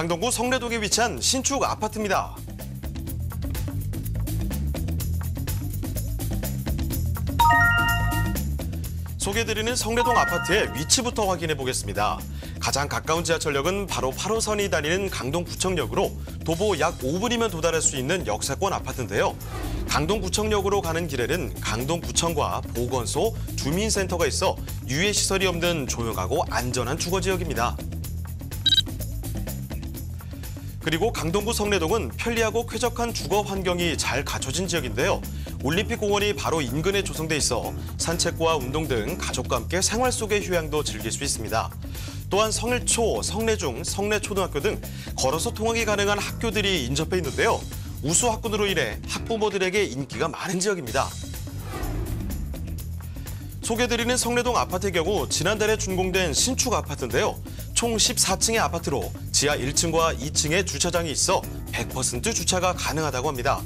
강동구 성내동에 위치한 신축 아파트입니다. 소개드리는 성내동 아파트의 위치부터 확인해 보겠습니다. 가장 가까운 지하철역은 바로 8호선이 다니는 강동구청역으로 도보 약 5분이면 도달할 수 있는 역세권 아파트인데요. 강동구청역으로 가는 길에는 강동구청과 보건소, 주민센터가 있어 유해 시설이 없는 조용하고 안전한 주거 지역입니다. 그리고 강동구 성내동은 편리하고 쾌적한 주거 환경이 잘 갖춰진 지역인데요. 올림픽 공원이 바로 인근에 조성돼 있어 산책과 운동 등 가족과 함께 생활 속의 휴양도 즐길 수 있습니다. 또한 성일초, 성내중, 성내초등학교 등 걸어서 통학이 가능한 학교들이 인접해 있는데요. 우수 학군으로 인해 학부모들에게 인기가 많은 지역입니다. 소개드리는 성내동 아파트의 경우 지난달에 준공된 신축 아파트인데요. 총 14층의 아파트로 지하 1층과 2층에 주차장이 있어 100% 주차가 가능하다고 합니다.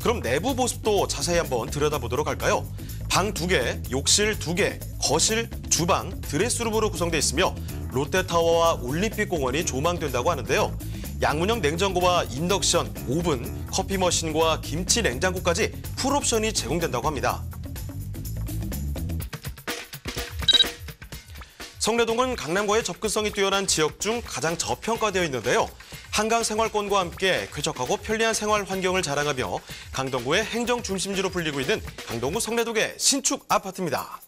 그럼 내부 모습도 자세히 한번 들여다보도록 할까요? 방 2개, 욕실 2개, 거실, 주방, 드레스룸으로 구성되어 있으며 롯데타워와 올림픽공원이 조망된다고 하는데요. 양문형 냉장고와 인덕션, 오븐, 커피 머신과 김치 냉장고까지 풀옵션이 제공된다고 합니다. 성내동은 강남과의 접근성이 뛰어난 지역 중 가장 저평가되어 있는데요. 한강 생활권과 함께 쾌적하고 편리한 생활 환경을 자랑하며 강동구의 행정 중심지로 불리고 있는 강동구 성내동의 신축 아파트입니다.